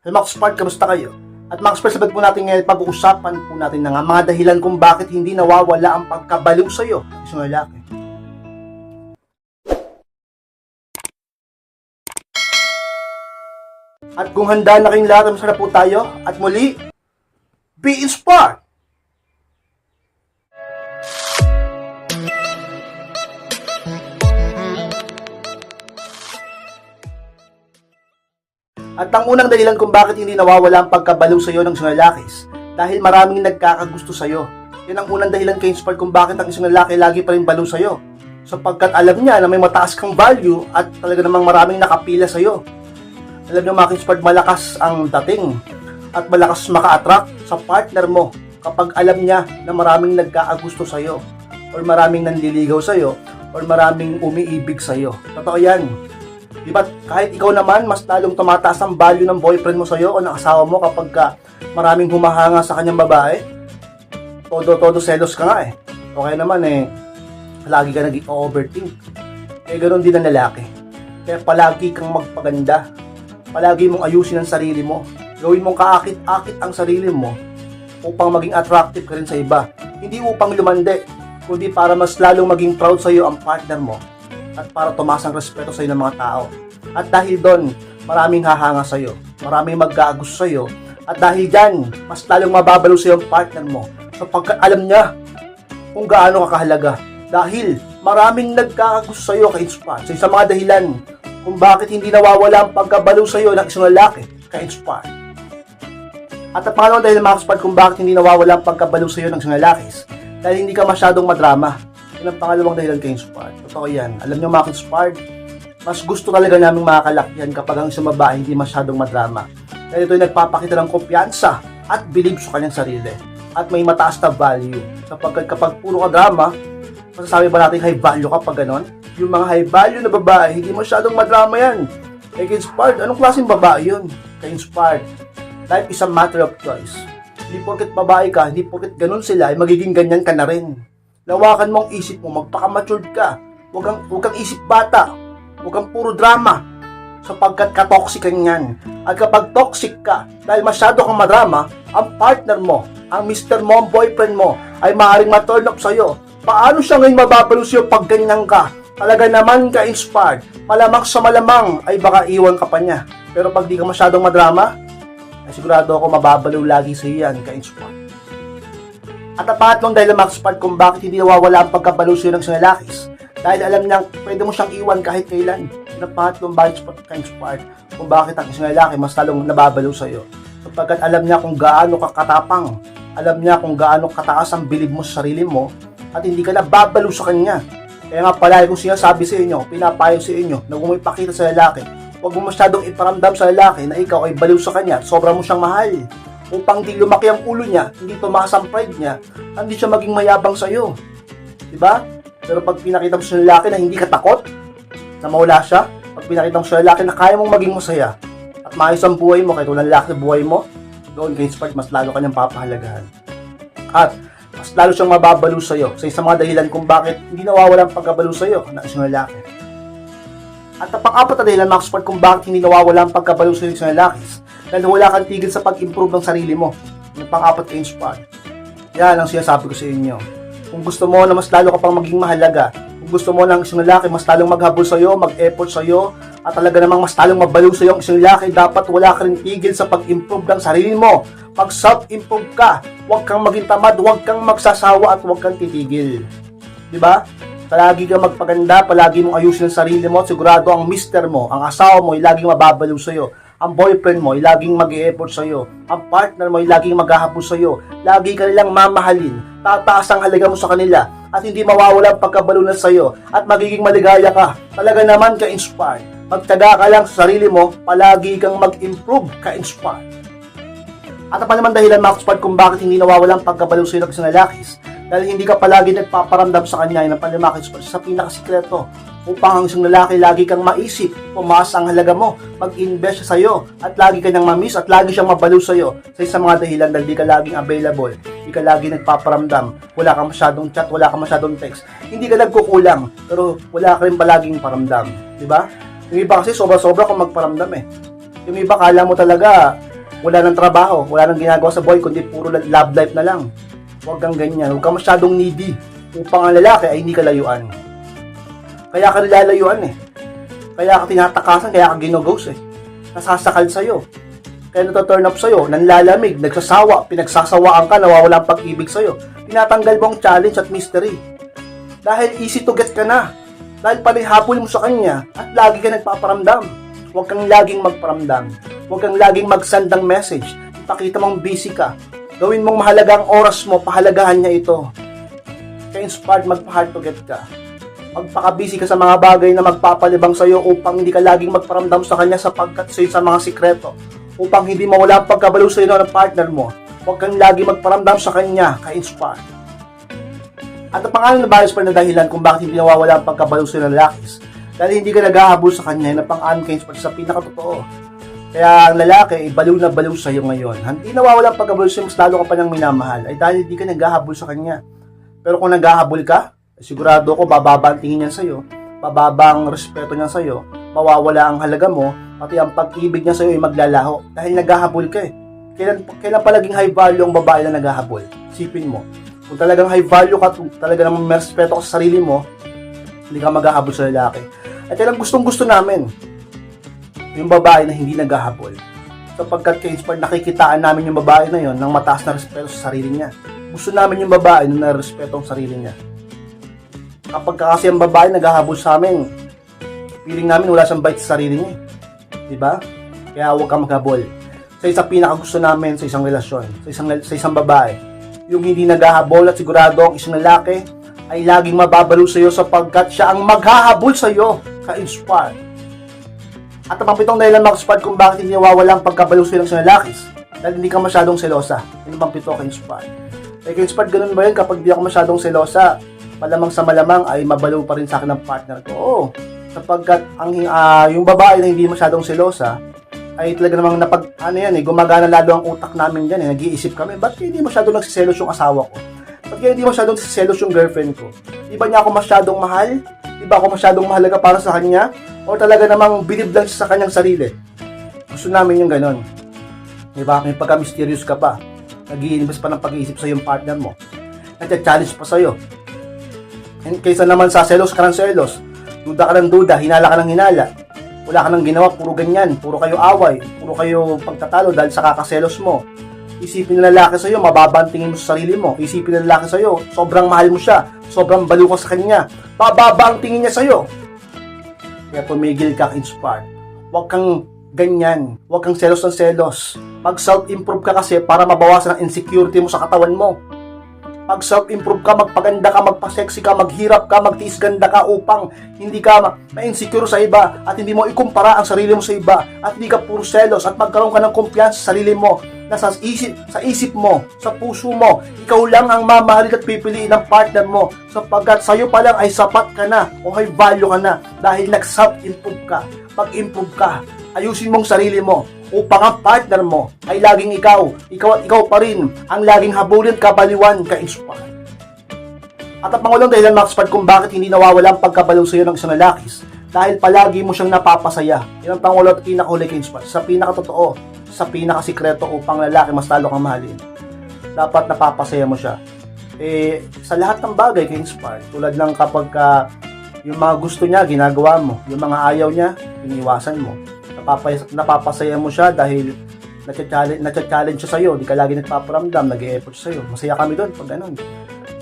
Hey Max Spark, kamusta kayo? At Max Spark, sabat po natin ngayon, pag-uusapan po natin na nga mga dahilan kung bakit hindi nawawala ang pagkabaliw sa'yo ng isang lalaki. At kung handa na kayong lahat, masarap po tayo. At muli, be inspired! At ang unang dahilan kung bakit hindi nawawala ang pagkabaliw sa iyo ng isang lalaki dahil maraming nagkakagusto sa iyo. Yan ang unang dahilan kay Inspire kung bakit ang isang lalaki lagi pa rin baliw sa iyo. Sapagkat alam niya na may mataas kang value at talaga namang maraming nakapila sa iyo. Alam niyo mga Inspire, malakas ang dating at malakas maka-attract sa partner mo kapag alam niya na maraming nagkakagusto sa iyo or maraming nanliligaw sa iyo or maraming umiibig sa iyo. Totoo yan. Di ba, kahit ikaw naman, mas lalong tumataas ang value ng boyfriend mo sa'yo o ng asawa mo kapag ka maraming humahanga sa kanyang babae. Todo-todo selos ka nga eh. O kaya naman eh, lagi ka nag-overthink. Eh, ganoon din ang lalaki. Kaya palagi kang magpaganda. Palagi mong ayusin ang sarili mo. Gawin mong kaakit-akit ang sarili mo upang maging attractive ka rin sa iba. Hindi upang lumande, kundi para mas lalong maging proud sa iyo ang partner mo at para tumaas ang respeto sa iyo ng mga tao. At dahil doon, maraming hahanga sa iyo, maraming magkaagusto sa iyo, at dahil dyan, mas lalong mababalo sa iyo ang partner mo sapagkat alam niya kung gaano ka kahalaga. Dahil maraming nagkakagusto sa iyo ka-inspire. So, sa mga dahilan kung bakit hindi nawawala ang pagkabalo sa iyo ng isang lalaki ka-inspire. At ang pangalawang dahil mga kung bakit hindi nawawala ang pagkabalo sa iyo ng isang lalaki dahil hindi ka masyadong madrama. Yan ang pangalawang dahilan kay Inspired. Totoo yan. Alam niyo mga Inspired, mas gusto talaga namin makakalakihan kapag ang isang babae hindi masyadong madrama. Dahil ito ay nagpapakita ng kumpiyansa at believe sa kanyang sarili. At may mataas na value. Kapag, kapag puro ka drama, masasabi ba natin high value kapag ganon? Yung mga high value na babae, hindi masyadong madrama yan. Kay Inspired, anong klaseng babae yun? Kay Inspired, life is a matter of choice. Hindi porket babae ka, hindi porket ganun sila, ay magiging ganyan ka na rin. Lawakan mo ang isip mo, magpaka-matured ka. Huwag kang, huwag kang isip bata. Huwag kang puro drama. Sapagkat ka-toxic ka yan. At kapag toxic ka, dahil masyado kang madrama, ang partner mo, ang mister mo, ang boyfriend mo, ay maaaring ma-turn up sa'yo. Paano siya ngayon mababalo sa'yo pag ganyan ka? Talaga naman ka-inspired. Malamang sa malamang ay baka iwan ka pa niya. Pero pag di ka masyadong madrama, ay sigurado ako mababaliw lagi sa iyo yan, ka-inspire. At ang pangatlong dahil Max Part kung bakit hindi nawawala ang iyo ng isang lalakis. Dahil alam niyang pwede mo siyang iwan kahit kailan. At ang pangatlong bakit ka-inspired kung bakit ang isang lalaki mas talong nababaliw sa iyo. Sapagkat alam niya kung gaano ka katapang. Alam niya kung gaano kataas ang bilib mo sa sarili mo at hindi ka nababaliw sa kanya. Kaya nga palagi kong sinasabi sa inyo, pinapayo sa inyo na kung may pakita sa lalaki, huwag mo masyadong iparamdam sa lalaki na ikaw ay baliw sa kanya at sobra mo siyang mahal. Upang di lumaki ang ulo niya, hindi tumaas ang pride niya, hindi siya maging mayabang sa iyo. Diba? Pero pag pinakita mo sa lalaki na hindi ka takot, na mawala siya, pag pinakita mo sa lalaki na kaya mong maging masaya, at maayos ang buhay mo, kahit walang lalaki buhay mo, doon kay Spark, mas lalo kanyang papahalagahan. At mas lalo siyang mababalo sa iyo sa isang mga dahilan kung bakit hindi nawawala ang pagkabalo sa iyo ng isang lalaki. At ang pang-apat na dahilan, Max Sport, kung bakit hindi nawawala ang pagkabalo sa iyo ng isang lalaki dahil wala kang tigil sa pag-improve ng sarili mo. Yung pang-apat kay Inspire. Yan ang sinasabi ko sa inyo. Kung gusto mo na mas lalo ka pang maging mahalaga, kung gusto mo ng isang lalaki mas lalong maghabol sa iyo, mag-effort sa iyo, at talaga namang mas lalong mabaliw sa iyo ang isang lalaki, dapat wala ka rin tigil sa pag-improve ng sarili mo. Pag self-improve ka, huwag kang maging tamad, huwag kang magsasawa at huwag kang titigil. Ba? Palagi kang magpaganda, palagi mong ayusin ang sarili mo, sigurado ang mister mo, ang asawa mo, ay laging mababaliw sa iyo. Ang boyfriend mo, ay laging mag effort sa iyo. Ang partner mo, ay laging maghahabol sa iyo. Lagi ka nilang mamahalin. Tataas ang halaga mo sa kanila at hindi mawawala ang pagkabalunan sa iyo at magiging maligaya ka. Talaga naman ka-inspired. Magtaga ka lang sa sarili mo, palagi kang mag-improve ka-inspired. At ang naman dahilan, Max Pad, kung bakit hindi nawawala ang pagkabaliw sa iyo ng isang lalakis. Dahil hindi ka palagi nagpaparamdam sa kanya ng panimakis sa pinakasikreto upang ang isang lalaki lagi kang maisip, pumaas ang halaga mo, mag-invest siya sa iyo, at lagi ka niyang mamiss at lagi siyang mabaliw sa iyo sa isang mga dahilan dahil di ka laging available, di ka lagi nagpaparamdam, wala kang masyadong chat, wala kang masyadong text, hindi ka nagkukulang, pero wala ka rin palaging paramdam, di ba? Yung iba kasi sobra-sobra kung magparamdam eh. Yung iba kala mo talaga wala ng trabaho, wala nang ginagawa sa buhay, kundi puro love life na lang. Huwag kang ganyan. Huwag kang masyadong needy upang ang lalaki ay hindi ka layuan. Kaya ka nilalayuan eh. Kaya ka tinatakasan, kaya ka ginoghost eh. Nasasakal sa'yo. Kaya nato-turn up sa'yo, nanlalamig, nagsasawa, pinagsasawaan ka, nawawala ang pag-ibig sa'yo. Tinatanggal mo ang challenge at mystery. Dahil easy to get ka na. Dahil palihabol mo sa kanya at lagi ka nagpaparamdam. Huwag kang laging magparamdam. Huwag kang laging mag-send ng message. Ipakita mong busy ka. Gawin mong mahalaga ang oras mo, pahalagahan niya ito. Kaya inspired magpa-hard to get ka. Magpaka-busy ka sa mga bagay na magpapalibang sa'yo upang hindi ka laging magparamdam sa kanya sapagkat sa'yo sa mga sikreto. Upang hindi mawala ang pagkabalo sa'yo ng partner mo. Huwag kang lagi magparamdam sa kanya, ka-inspired. At ang pangalan na bias pa na dahilan kung bakit hindi nawawala ang pagkabalo sa'yo ng lalakis. Dahil hindi ka naghahabol sa kanya na pang-anon ka sa pinakatotoo. Kaya ang lalaki ay baliw na baliw sa iyo ngayon. Hindi nawawala ang pagkabalo sa'yo, mas lalo ka pa niyang minamahal. Ay dahil hindi ka naghahabol sa kanya. Pero kung naghahabol ka, sigurado ko bababa ang tingin niya sa'yo, bababa ang respeto niya sa'yo, mawawala ang halaga mo, pati ang pag-ibig niya sa'yo ay maglalaho. Dahil naghahabol ka eh. Kailan, kailan palaging high value ang babae na naghahabol? Sipin mo. Kung talagang high value ka, kung talaga namang may respeto ka sa sarili mo, hindi ka maghahabol sa lalaki. At yan ang gustong gusto namin. Yung babae na hindi naghahabol. Sapagkat kay Inspired, nakikitaan namin yung babae na yon ng mataas na respeto sa sarili niya. Gusto namin yung babae na narespeto ang sarili niya. Kapag ka kasi ang babae naghahabol sa amin, feeling namin wala siyang bite sa sarili niya. Di ba? Kaya huwag kang maghabol. Sa isang pinakagusto namin sa isang relasyon, sa isang, sa isang babae, yung hindi naghahabol at sigurado ang isang lalaki ay laging mababalo sa iyo sapagkat siya ang maghahabol sa iyo ka-inspire. At ang pitong dahilan mga spad kung bakit hindi nawawala ang pagkabalo sa iyo ng isang lalaki dahil hindi ka masyadong selosa. Yun ang pito ka-inspire. Eh ka-inspire ganun ba yun kapag di ako masyadong selosa, malamang sa malamang ay mabalo pa rin sa akin ng partner ko. Oo, sapagkat ang ah, yung babae na hindi masyadong selosa ay talaga namang napag ano yan eh gumagana lalo ang utak namin diyan eh. Nag-iisip kami ba't hindi masyadong nagsiselos yung asawa ko? Ba't hindi masyadong nagsiselos yung girlfriend ko? Di ba niya ako masyadong mahal? Di ba ako masyadong mahalaga para sa kanya? O talaga namang bilib lang sa kanyang sarili? Gusto namin yung ganon di ba? May pagka mysterious ka pa. Nag-iinvest pa ng pag-iisip sa yung partner mo. Nagcha-challenge pa sa'yo And kaysa naman sa selos ka ng selos duda ka ng duda hinala ka ng hinala wala ka nang ginawa, puro ganyan, puro kayo away, puro kayo pagtatalo dahil sa kakaselos mo. Isipin ng lalaki sa'yo, mababa ang tingin mo sa sarili mo. Isipin ng lalaki sa'yo, sobrang mahal mo siya, sobrang baliw ka sa kanya, bababa ang tingin niya sa'yo. Kaya tumigil ka, inspired. Huwag kang ganyan, huwag kang selos ng selos. Mag self-improve ka kasi para mabawasan ang insecurity mo sa katawan mo mag self-improve ka, magpaganda ka, magpa-sexy ka, maghirap ka, magtiis ganda ka upang hindi ka ma- ma-insecure sa iba at hindi mo ikumpara ang sarili mo sa iba at hindi ka puro selos at magkaroon ka ng kumpiyansa sa sarili mo na sa isip, sa isip mo, sa puso mo, ikaw lang ang mamahalin at pipiliin ng partner mo sapagkat sa'yo pa lang ay sapat ka na o high value ka na dahil nag-self-improve ka, mag-improve ka, ayusin mong sarili mo upang ang partner mo ay laging ikaw, ikaw at ikaw pa rin ang laging habulin, kabaliwan, ka-inspire. At ang pangulong dahilan, Max Pad, kung bakit hindi nawawala ang pagkabalaw sa iyo ng isang lalakis dahil palagi mo siyang napapasaya. Yan ang pangulo at pinakahuli ka-inspire. Sa pinakatotoo, sa pinakasikreto upang lalaki mas lalo kang mahalin. Dapat napapasaya mo siya. Eh, sa lahat ng bagay ka-inspire, tulad ng kapag ka, yung mga gusto niya, ginagawa mo. Yung mga ayaw niya, iniwasan mo napapay, napapasaya mo siya dahil nacha-challenge siya sa'yo, di ka lagi nagpaparamdam, nag-e-effort sa'yo. Masaya kami doon pag ganun.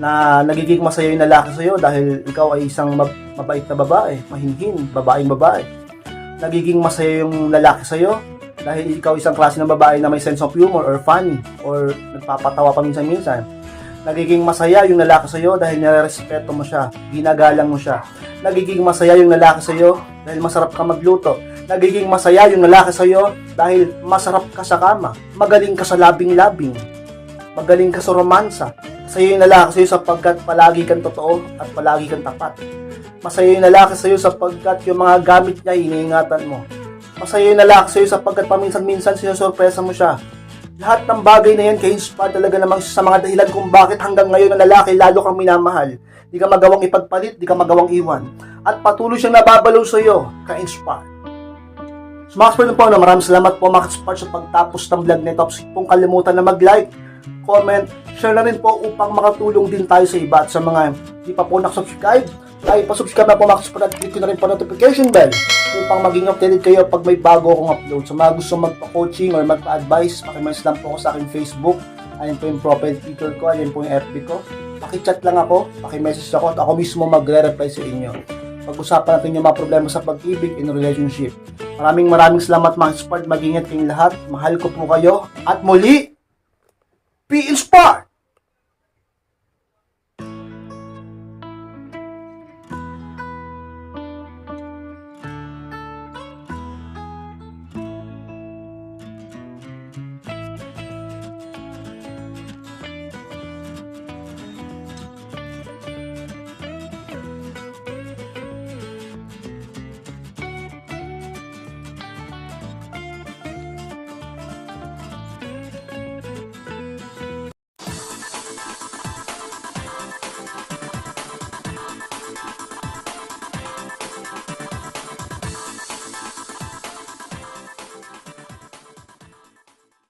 Na nagiging masaya yung lalaki sa'yo dahil ikaw ay isang mab- mabait na babae, mahinhin, babaeng babae. Nagiging masaya yung lalaki sa'yo dahil ikaw isang klase ng babae na may sense of humor or funny or nagpapatawa pa minsan-minsan. Nagiging masaya yung lalaki sa'yo dahil nare-respeto mo siya, ginagalang mo siya. Nagiging masaya yung lalaki sa'yo dahil masarap ka magluto nagiging masaya yung lalaki sa'yo dahil masarap ka sa kama, magaling ka sa labing-labing, magaling ka sa romansa. Masaya yung lalaki sa'yo sapagkat palagi kang totoo at palagi kang tapat. Masaya yung lalaki sa'yo sapagkat yung mga gamit niya iniingatan mo. Masaya yung lalaki sa'yo sapagkat paminsan-minsan sinusurpresa mo siya. Lahat ng bagay na yan kay inspire talaga namang sa mga dahilan kung bakit hanggang ngayon ang lalaki lalo kang minamahal. Di ka magawang ipagpalit, di ka magawang iwan. At patuloy siyang nababalaw sa iyo, ka-inspire. So mga po, no, maraming salamat po mga sa pagtapos ng vlog nito. Huwag kalimutan na mag-like, comment, share na rin po upang makatulong din tayo sa iba at sa mga hindi pa po nakasubscribe ay pasubscribe na po mga ka-sport at click na rin po notification bell upang maging updated kayo pag may bago akong upload. Sa mga gusto magpa-coaching or magpa-advise, pakimess lang po ako sa aking Facebook. Ayun po yung profile picture ko, ayun po yung FB ko. Pakichat lang ako, pakimessage ako at ako mismo magre-reply sa inyo. Pag-usapan natin yung mga problema sa pag-ibig in relationship. Maraming maraming salamat mga sport. Mag-ingat kayong lahat. Mahal ko po kayo. At muli, be inspired!